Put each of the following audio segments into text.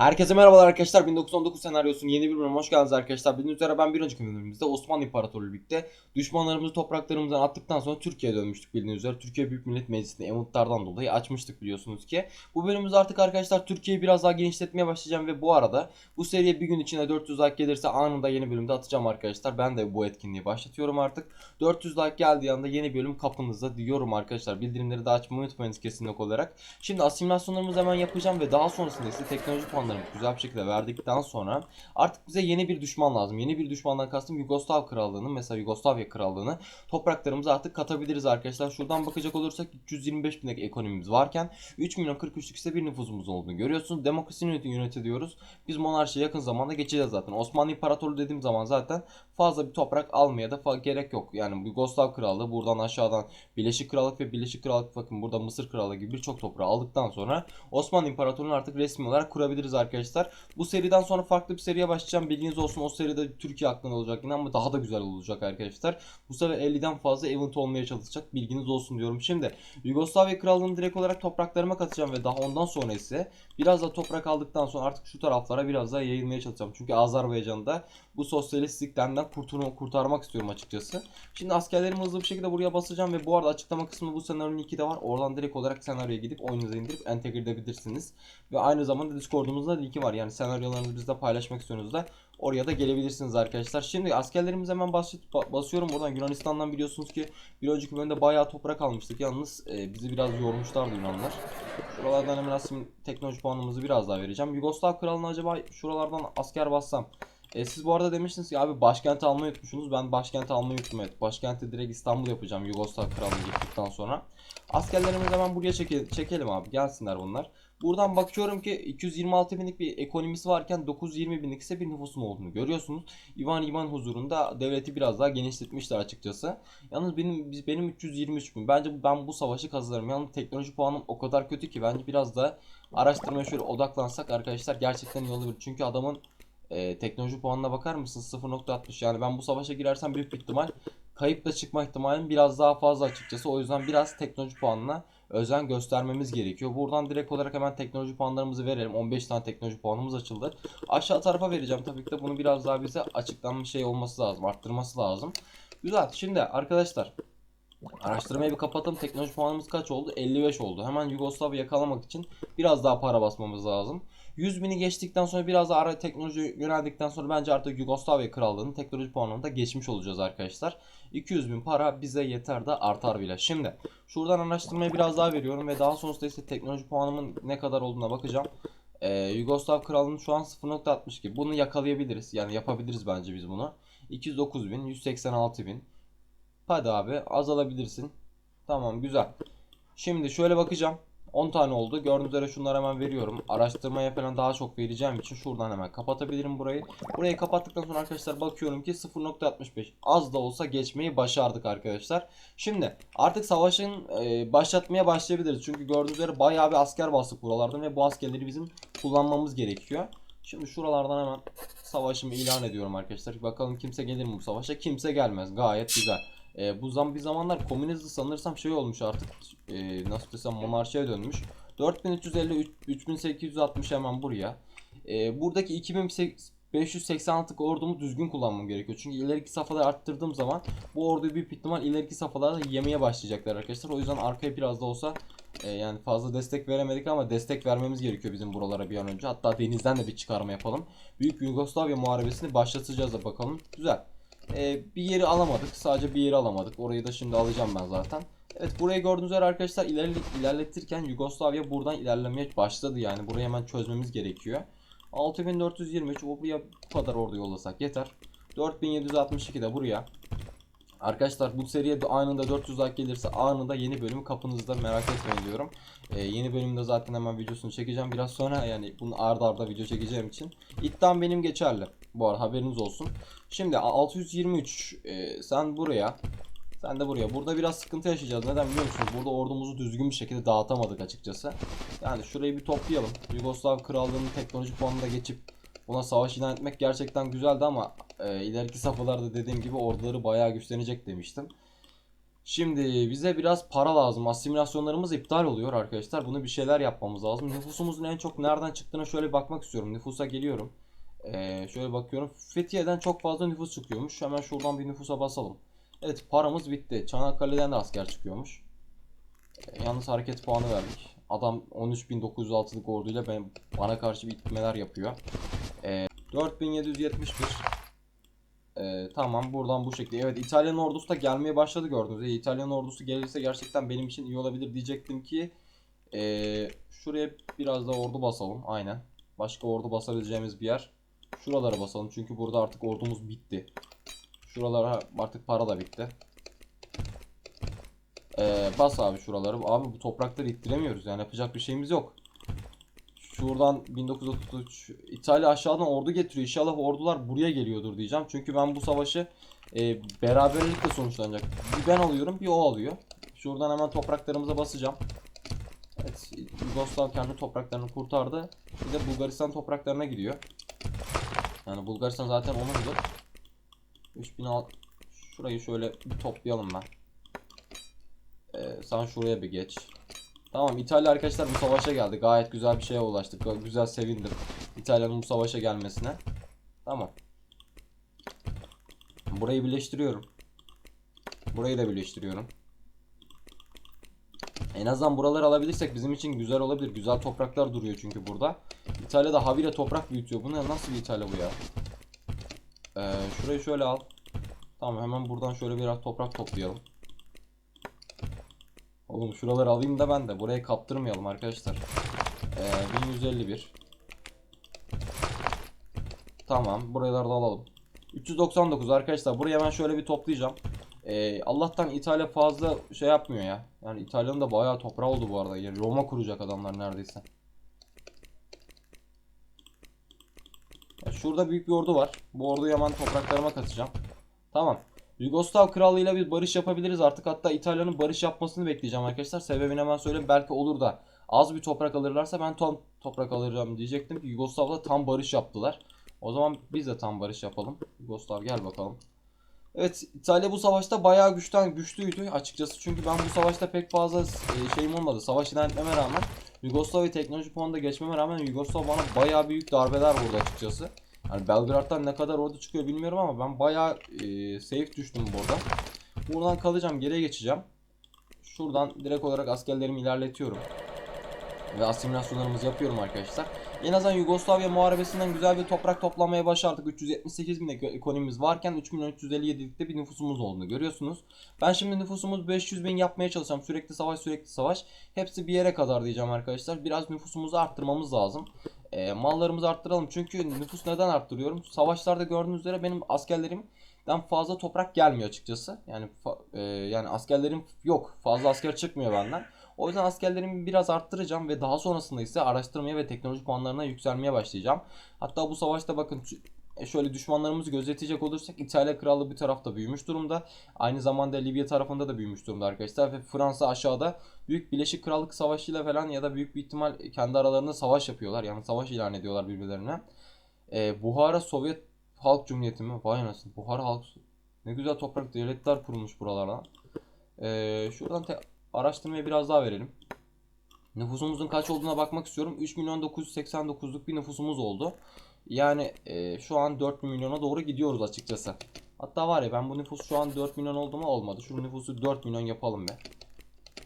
Herkese merhabalar arkadaşlar. 1919 senaryosunun yeni bir bölümüne hoş geldiniz arkadaşlar. Bildiğiniz üzere ben bir önceki bölümümüzde Osmanlı İmparatorluğu birlikte düşmanlarımızı topraklarımızdan attıktan sonra Türkiye'ye dönmüştük bildiğiniz üzere. Türkiye Büyük Millet Meclisi'nde emutlardan dolayı açmıştık biliyorsunuz ki. Bu bölümümüzde artık arkadaşlar Türkiye'yi biraz daha genişletmeye başlayacağım ve bu arada bu seriye bir gün içinde 400 like gelirse anında yeni bölümde atacağım arkadaşlar. Ben de bu etkinliği başlatıyorum artık. 400 like geldiği anda yeni bölüm kapınızda diyorum arkadaşlar. Bildirimleri de açmayı unutmayınız kesinlikle olarak. Şimdi asimilasyonlarımızı hemen yapacağım ve daha sonrasında ise teknoloji puanlarımı güzel bir şekilde verdikten sonra artık bize yeni bir düşman lazım. Yeni bir düşmandan kastım Yugoslav Krallığı'nı mesela Yugoslavya Krallığı'nı topraklarımıza artık katabiliriz arkadaşlar. Şuradan bakacak olursak 325 binlik ekonomimiz varken 3 milyon 43'lük ise bir nüfusumuz olduğunu görüyorsunuz. Demokrasi yöneti yönetiyoruz. Biz monarşiye yakın zamanda geçeceğiz zaten. Osmanlı İmparatorluğu dediğim zaman zaten fazla bir toprak almaya da gerek yok. Yani Yugoslav Krallığı buradan aşağıdan Birleşik Krallık ve Birleşik Krallık bakın burada Mısır Krallığı gibi birçok toprağı aldıktan sonra Osmanlı İmparatorluğu'nu artık resmi olarak kurabiliriz arkadaşlar. Bu seriden sonra farklı bir seriye başlayacağım. Bilginiz olsun o seride Türkiye aklında olacak yine daha da güzel olacak arkadaşlar. Bu sefer 50'den fazla event olmaya çalışacak. Bilginiz olsun diyorum. Şimdi Yugoslavya Krallığı'nı direkt olarak topraklarıma katacağım ve daha ondan sonra ise biraz da toprak aldıktan sonra artık şu taraflara biraz daha yayılmaya çalışacağım. Çünkü Azerbaycan'da bu sosyalistlikten kurtarmak istiyorum açıkçası. Şimdi askerlerimi hızlı bir şekilde buraya basacağım ve bu arada açıklama kısmında bu senaryonun linki de var. Oradan direkt olarak senaryoya gidip oyununuza indirip entegre edebilirsiniz. Ve aynı zamanda Discord'umuzda linki var. Yani senaryolarınızı bizle paylaşmak istiyorsanız da oraya da gelebilirsiniz arkadaşlar. Şimdi askerlerimizi hemen bas basıyorum buradan. Yunanistan'dan biliyorsunuz ki bir önceki bölümde bayağı toprak almıştık. Yalnız e, bizi biraz yormuşlardı Yunanlar. Şuralardan hemen asim teknoloji puanımızı biraz daha vereceğim. Yugoslav Krallığı acaba şuralardan asker bassam e, siz bu arada demiştiniz ki abi başkenti almayı unutmuşsunuz. Ben başkenti almayı unuttum evet. Başkenti direkt İstanbul yapacağım Yugoslav Krallığı gittikten sonra. Askerlerimizi hemen buraya çeke- çekelim abi. Gelsinler bunlar. Buradan bakıyorum ki 226 binlik bir ekonomisi varken 920 binlik ise bir nüfusun olduğunu görüyorsunuz. İvan İvan huzurunda devleti biraz daha genişletmişler açıkçası. Yalnız benim biz- benim 323 bin. Bence ben bu savaşı kazanırım. Yalnız teknoloji puanım o kadar kötü ki bence biraz da araştırmaya şöyle odaklansak arkadaşlar gerçekten iyi olabilir. Çünkü adamın e, teknoloji puanına bakar mısınız? 0.60 yani ben bu savaşa girersem büyük ihtimal kayıpla çıkma ihtimalim biraz daha fazla açıkçası. O yüzden biraz teknoloji puanına özen göstermemiz gerekiyor. Buradan direkt olarak hemen teknoloji puanlarımızı verelim. 15 tane teknoloji puanımız açıldı. Aşağı tarafa vereceğim tabii ki de bunu biraz daha bize açıklanmış şey olması lazım. Arttırması lazım. Güzel. Şimdi arkadaşlar Araştırmayı bir kapatalım. Teknoloji puanımız kaç oldu? 55 oldu. Hemen Yugoslavya yakalamak için biraz daha para basmamız lazım. 100 bini geçtikten sonra biraz daha ara teknoloji yöneldikten sonra bence artık Yugoslavya Krallığı'nın teknoloji puanını da geçmiş olacağız arkadaşlar. 200 bin para bize yeter de artar bile. Şimdi şuradan araştırmayı biraz daha veriyorum ve daha sonrasında ise teknoloji puanımın ne kadar olduğuna bakacağım. Ee, Yugoslav Krallığı'nın şu an 0.62. Bunu yakalayabiliriz. Yani yapabiliriz bence biz bunu. 209 bin, 186 bin. Hadi abi azalabilirsin. Tamam güzel. Şimdi şöyle bakacağım. 10 tane oldu. Gördüğünüz üzere şunları hemen veriyorum. Araştırmaya falan daha çok vereceğim için şuradan hemen kapatabilirim burayı. Burayı kapattıktan sonra arkadaşlar bakıyorum ki 0.65 az da olsa geçmeyi başardık arkadaşlar. Şimdi artık savaşın e, başlatmaya başlayabiliriz. Çünkü gördüğünüz üzere bayağı bir asker bastık buralardan ve bu askerleri bizim kullanmamız gerekiyor. Şimdi şuralardan hemen savaşımı ilan ediyorum arkadaşlar. Bakalım kimse gelir mi bu savaşa? Kimse gelmez. Gayet güzel. E, bu zam bir zamanlar komünizm sanırsam şey olmuş artık. E, nasıl desem monarşiye dönmüş. 4350 3860 hemen buraya. E, buradaki 2586'lık ordumu düzgün kullanmam gerekiyor. Çünkü ileriki safhaları arttırdığım zaman bu orduyu büyük ihtimal ileriki safhalarda yemeye başlayacaklar arkadaşlar. O yüzden arkaya biraz da olsa e, yani fazla destek veremedik ama destek vermemiz gerekiyor bizim buralara bir an önce. Hatta denizden de bir çıkarma yapalım. Büyük Yugoslavya muharebesini başlatacağız da bakalım. Güzel. Ee, bir yeri alamadık. Sadece bir yeri alamadık. Orayı da şimdi alacağım ben zaten. Evet burayı gördüğünüz üzere arkadaşlar ilerle, ilerletirken Yugoslavya buradan ilerlemeye başladı. Yani burayı hemen çözmemiz gerekiyor. 6423 o buraya bu kadar ordu yollasak yeter. 4762 de buraya. Arkadaşlar bu seriye de anında 400 like gelirse anında yeni bölümü kapınızda merak etmeyin diyorum. Ee, yeni bölümde zaten hemen videosunu çekeceğim biraz sonra yani bunu arda arda video çekeceğim için. İddiam benim geçerli. Bu arada haberiniz olsun. Şimdi 623 e, sen buraya sen de buraya. Burada biraz sıkıntı yaşayacağız. Neden biliyor musunuz? Burada ordumuzu düzgün bir şekilde dağıtamadık açıkçası. Yani şurayı bir toplayalım. Yugoslav Krallığı'nın teknoloji puanını da geçip buna savaş ilan etmek gerçekten güzeldi ama e, ileriki safhalarda dediğim gibi orduları bayağı güçlenecek demiştim. Şimdi bize biraz para lazım. Asimilasyonlarımız iptal oluyor arkadaşlar. Bunu bir şeyler yapmamız lazım. Nüfusumuzun en çok nereden çıktığına şöyle bakmak istiyorum. Nüfusa geliyorum. Ee, şöyle bakıyorum. Fethiye'den çok fazla nüfus çıkıyormuş. Hemen şuradan bir nüfusa basalım. Evet paramız bitti. Çanakkale'den de asker çıkıyormuş. Ee, yalnız hareket puanı verdik. Adam 13.906'lık orduyla ben, bana karşı bir yapıyor. Ee, 4771 ee, tamam buradan bu şekilde. Evet İtalyan ordusu da gelmeye başladı gördüğünüz gibi. İtalyan ordusu gelirse gerçekten benim için iyi olabilir diyecektim ki ee, şuraya biraz da ordu basalım. Aynen. Başka ordu basabileceğimiz bir yer. Şuralara basalım çünkü burada artık ordumuz bitti. Şuralara artık para da bitti. Ee, bas abi şuraları. Abi bu toprakları ittiremiyoruz yani yapacak bir şeyimiz yok. Şuradan 1933 İtalya aşağıdan ordu getiriyor. İnşallah ordular buraya geliyordur diyeceğim. Çünkü ben bu savaşı e, beraberlikle sonuçlanacak. Bir ben alıyorum bir o alıyor. Şuradan hemen topraklarımıza basacağım. Evet Yugoslav kendi topraklarını kurtardı. Bir de Bulgaristan topraklarına gidiyor. Yani Bulgaristan zaten onundur. 3000 al Şurayı şöyle bir toplayalım ben. Ee, sen şuraya bir geç. Tamam İtalya arkadaşlar bu savaşa geldi. Gayet güzel bir şeye ulaştık. Güzel sevindim. İtalya'nın bu savaşa gelmesine. Tamam. Burayı birleştiriyorum. Burayı da birleştiriyorum. En azından buraları alabilirsek bizim için güzel olabilir. Güzel topraklar duruyor çünkü burada. İtalya'da habire toprak büyütüyor. Bu ne? Nasıl bir İtalya bu ya? Ee, şurayı şöyle al. Tamam hemen buradan şöyle biraz toprak toplayalım. Oğlum şuraları alayım da ben de. Burayı kaptırmayalım arkadaşlar. Ee, 1151. Tamam. Buraları da alalım. 399 arkadaşlar. Burayı hemen şöyle bir toplayacağım. Ee, Allah'tan İtalya fazla şey yapmıyor ya. Yani İtalya'nın da bayağı toprağı oldu bu arada. Yani Roma kuracak adamlar neredeyse. Şurada büyük bir ordu var. Bu orduyu hemen topraklarıma katacağım. Tamam. Yugoslav krallığıyla bir barış yapabiliriz artık. Hatta İtalya'nın barış yapmasını bekleyeceğim arkadaşlar. Sebebini hemen söyleyeyim. Belki olur da az bir toprak alırlarsa ben tam toprak alacağım diyecektim ki Yugoslav'la tam barış yaptılar. O zaman biz de tam barış yapalım. Yugoslav gel bakalım. Evet İtalya bu savaşta bayağı güçten güçlüydü açıkçası. Çünkü ben bu savaşta pek fazla e, şeyim olmadı. Savaş ilan etmeme rağmen Yugoslavya teknoloji puanında geçmeme rağmen Yugoslav bana bayağı büyük darbeler vurdu açıkçası. Yani Belgrad'dan ne kadar ordu çıkıyor bilmiyorum ama ben bayağı e, safe düştüm burada. Buradan kalacağım, geriye geçeceğim. Şuradan direkt olarak askerlerimi ilerletiyorum. Ve asimilasyonlarımızı yapıyorum arkadaşlar. En azından Yugoslavya muharebesinden güzel bir toprak toplamaya başardık. 378 bin ek- ekonomimiz varken 3357'likte bir nüfusumuz olduğunu görüyorsunuz. Ben şimdi nüfusumuz 500 bin yapmaya çalışacağım. Sürekli savaş sürekli savaş. Hepsi bir yere kadar diyeceğim arkadaşlar. Biraz nüfusumuzu arttırmamız lazım. E, mallarımızı arttıralım. Çünkü nüfus neden arttırıyorum? Savaşlarda gördüğünüz üzere benim askerlerimden fazla toprak gelmiyor açıkçası. Yani e, yani askerlerim yok. Fazla asker çıkmıyor benden. O yüzden askerlerimi biraz arttıracağım ve daha sonrasında ise araştırmaya ve teknoloji puanlarına yükselmeye başlayacağım. Hatta bu savaşta bakın e, şöyle düşmanlarımızı gözetecek olursak İtalya Krallığı bir tarafta büyümüş durumda. Aynı zamanda Libya tarafında da büyümüş durumda arkadaşlar ve Fransa aşağıda Büyük Birleşik Krallık Savaşı'yla falan ya da büyük bir ihtimal kendi aralarında savaş yapıyorlar. Yani savaş ilan ediyorlar birbirlerine. Ee, Buhara Sovyet Halk Cumhuriyeti mi? Vay anasını. Buhara Halk... Ne güzel toprak devletler kurulmuş buralara. Ee, şuradan te- araştırmaya biraz daha verelim. Nüfusumuzun kaç olduğuna bakmak istiyorum. 3 milyon 989'luk bir nüfusumuz oldu. Yani e, şu an 4 milyona doğru gidiyoruz açıkçası. Hatta var ya ben bu nüfus şu an 4 milyon oldu mu olmadı. Şu nüfusu 4 milyon yapalım be.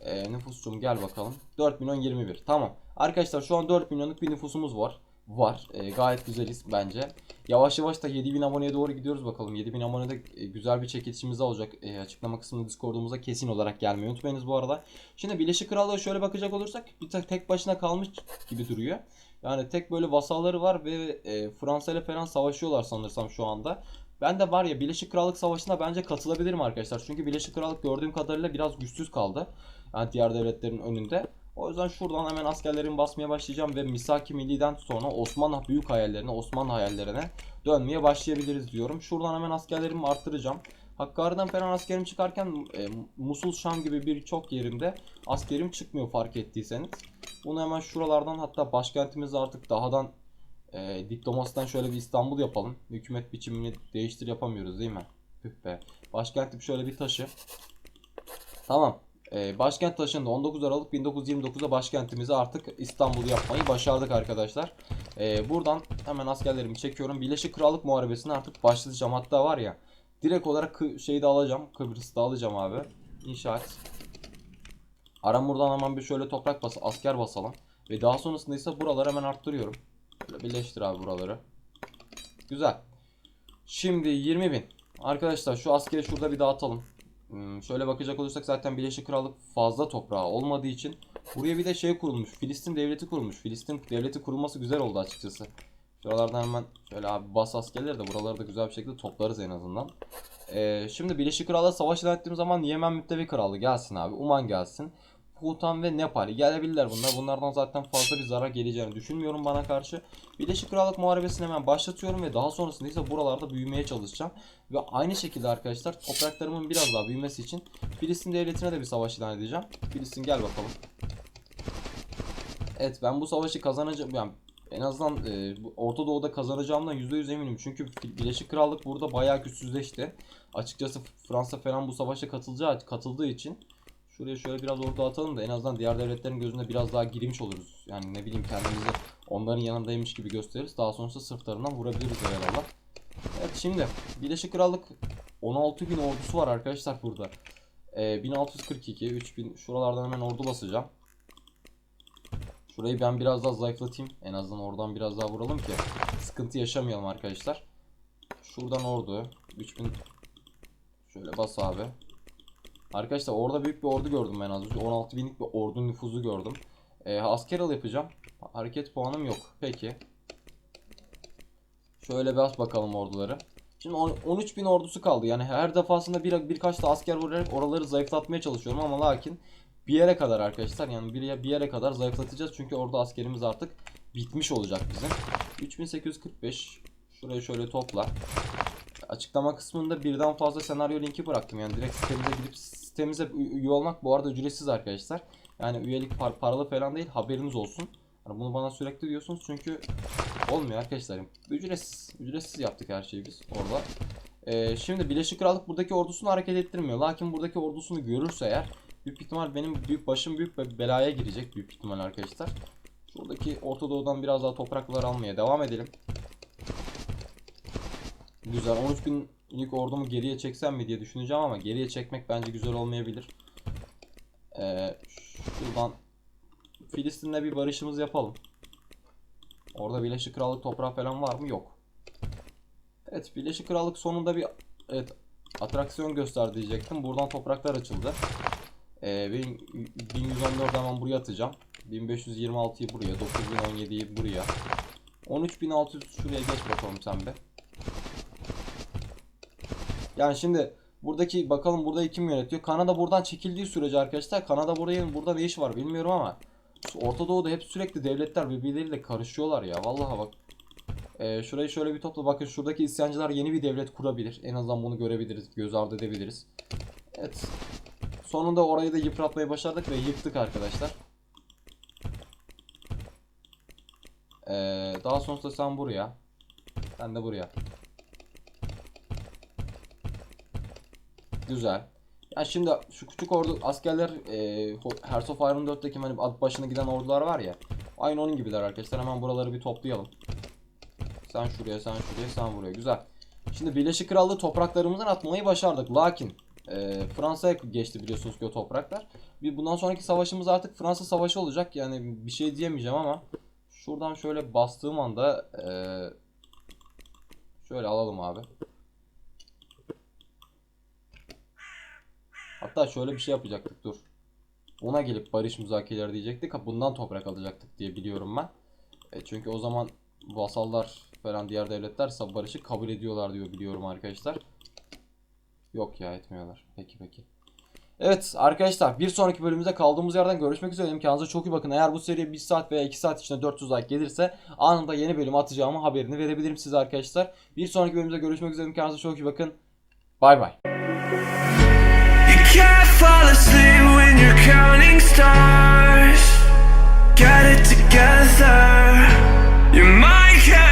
E, nüfusçum gel bakalım. 4 milyon 21. Tamam. Arkadaşlar şu an 4 milyonluk bir nüfusumuz var. Var. E, gayet güzeliz bence. Yavaş yavaş da 7000 aboneye doğru gidiyoruz bakalım. 7000 abonede e, güzel bir çekilişimiz olacak. E, açıklama kısmında Discord'umuza kesin olarak gelmeyi unutmayınız bu arada. Şimdi Birleşik Krallığa şöyle bakacak olursak bir tek tek başına kalmış gibi duruyor. Yani tek böyle vasalları var ve e, Fransa ile falan savaşıyorlar sanırsam şu anda. Ben de var ya Birleşik Krallık Savaşı'na bence katılabilirim arkadaşlar. Çünkü Birleşik Krallık gördüğüm kadarıyla biraz güçsüz kaldı. Yani diğer devletlerin önünde. O yüzden şuradan hemen askerlerimi basmaya başlayacağım ve Misaki Milli'den sonra Osmanlı büyük hayallerine, Osmanlı hayallerine dönmeye başlayabiliriz diyorum. Şuradan hemen askerlerimi arttıracağım. Hakkari'den falan askerim çıkarken e, Musul, Şam gibi birçok yerinde askerim çıkmıyor fark ettiyseniz. Bunu hemen şuralardan hatta başkentimizi artık dahadan e, diplomasiden şöyle bir İstanbul yapalım. Hükümet biçimini değiştir yapamıyoruz değil mi? Püh be. Başkentim şöyle bir taşı. Tamam. Ee, başkent taşındı. 19 Aralık 1929'da başkentimizi artık İstanbul'u yapmayı başardık arkadaşlar. Ee, buradan hemen askerlerimi çekiyorum. Birleşik Krallık Muharebesi'ne artık başlayacağım. Hatta var ya direkt olarak şeyi de alacağım. Kıbrıs'ı da alacağım abi. İnşaat. Aramur'dan hemen bir şöyle toprak bas asker basalım. Ve daha sonrasında ise buraları hemen arttırıyorum. Böyle birleştir abi buraları. Güzel. Şimdi 20 bin. Arkadaşlar şu askeri şurada bir dağıtalım. Hmm, şöyle bakacak olursak zaten Birleşik Krallık fazla toprağı olmadığı için buraya bir de şey kurulmuş. Filistin devleti kurulmuş. Filistin devleti kurulması güzel oldu açıkçası. Şuralardan hemen şöyle abi bas askerleri de buraları da güzel bir şekilde toplarız en azından. Ee, şimdi Birleşik Krallık'a savaş ilan ettiğim zaman Yemen Müttefik Krallığı gelsin abi. Uman gelsin. Bhutan ve Nepal gelebilirler bunlar. Bunlardan zaten fazla bir zarar geleceğini düşünmüyorum bana karşı. Birleşik Krallık Muharebesi'ni hemen başlatıyorum ve daha sonrasında ise buralarda büyümeye çalışacağım. Ve aynı şekilde arkadaşlar topraklarımın biraz daha büyümesi için Filistin devletine de bir savaş ilan edeceğim. Filistin gel bakalım. Evet ben bu savaşı kazanacağım. Yani en azından e, Orta Doğu'da kazanacağımdan %100 eminim. Çünkü Birleşik Krallık burada bayağı güçsüzleşti. Açıkçası Fransa falan bu savaşa katılacağı, katıldığı için Şuraya şöyle biraz orada atalım da en azından diğer devletlerin gözünde biraz daha girmiş oluruz. Yani ne bileyim kendimizi onların yanındaymış gibi gösteririz. Daha sonrasında sırtlarından vurabiliriz eyvallah. Evet şimdi Birleşik Krallık 16 bin ordusu var arkadaşlar burada. Ee, 1642, 3000 şuralardan hemen ordu basacağım. Şurayı ben biraz daha zayıflatayım. En azından oradan biraz daha vuralım ki sıkıntı yaşamayalım arkadaşlar. Şuradan ordu 3000 şöyle bas abi. Arkadaşlar orada büyük bir ordu gördüm ben az önce. 16 binlik bir ordu nüfuzu gördüm. Ee, asker al yapacağım. Hareket puanım yok. Peki. Şöyle bas bakalım orduları. Şimdi 13 bin ordusu kaldı. Yani her defasında bir, birkaç da asker vurarak oraları zayıflatmaya çalışıyorum ama lakin bir yere kadar arkadaşlar yani bir, bir yere kadar zayıflatacağız. Çünkü orada askerimiz artık bitmiş olacak bizim. 3845 Şurayı şöyle topla. Açıklama kısmında birden fazla senaryo linki bıraktım. Yani direkt sitemize gidip sitemize üye olmak bu arada ücretsiz arkadaşlar. Yani üyelik par paralı falan değil haberiniz olsun. Yani bunu bana sürekli diyorsunuz çünkü olmuyor arkadaşlarım. Ücretsiz. Ücretsiz yaptık her şeyi biz orada. Ee, şimdi Birleşik Krallık buradaki ordusunu hareket ettirmiyor. Lakin buradaki ordusunu görürse eğer büyük ihtimal benim büyük başım büyük bir belaya girecek büyük ihtimal arkadaşlar. Şuradaki Orta Doğu'dan biraz daha topraklar almaya devam edelim. Güzel. 13 binlik ordumu geriye çeksem mi diye düşüneceğim ama geriye çekmek bence güzel olmayabilir. Ee, şuradan Filistin'le bir barışımız yapalım. Orada Birleşik Krallık toprağı falan var mı? Yok. Evet Birleşik Krallık sonunda bir evet, atraksiyon göster diyecektim. Buradan topraklar açıldı. Ee, benim 1114 hemen buraya atacağım. 1526'yı buraya, 9017'yi buraya. 13600 şuraya geç bakalım sen be. Yani şimdi buradaki bakalım burada kim yönetiyor? Kanada buradan çekildiği sürece arkadaşlar Kanada buraya burada ne iş var bilmiyorum ama Orta Doğu'da hep sürekli devletler birbirleriyle karışıyorlar ya. Vallahi bak. Ee, şurayı şöyle bir topla. Bakın şuradaki isyancılar yeni bir devlet kurabilir. En azından bunu görebiliriz. Göz ardı edebiliriz. Evet. Sonunda orayı da yıpratmayı başardık ve yıktık arkadaşlar. Ee, daha sonrasında sen buraya. Sen de buraya. Güzel. Ya şimdi şu küçük ordu askerler e, Hearts of Iron 4'teki hani alıp başına giden ordular var ya. Aynı onun gibiler arkadaşlar. Hemen buraları bir toplayalım. Sen şuraya, sen şuraya, sen buraya. Güzel. Şimdi Birleşik Krallığı topraklarımızdan atmayı başardık. Lakin e, Fransa'ya geçti biliyorsunuz ki o topraklar. Bir bundan sonraki savaşımız artık Fransa savaşı olacak. Yani bir şey diyemeyeceğim ama şuradan şöyle bastığım anda e, şöyle alalım abi. Hatta şöyle bir şey yapacaktık dur. Ona gelip barış müzakereleri diyecektik. Bundan toprak alacaktık diye biliyorum ben. E, çünkü o zaman vasallar falan diğer devletler barışı kabul ediyorlar diyor biliyorum arkadaşlar. Yok ya etmiyorlar. Peki peki. Evet arkadaşlar bir sonraki bölümümüzde kaldığımız yerden görüşmek üzere. Kendinize çok iyi bakın. Eğer bu seri 1 saat veya 2 saat içinde 400 like gelirse anında yeni bölüm atacağımı haberini verebilirim size arkadaşlar. Bir sonraki bölümümüzde görüşmek üzere. Kendinize çok iyi bakın. Bay bay. You fall asleep when you're counting stars. Get it together. Your mind can't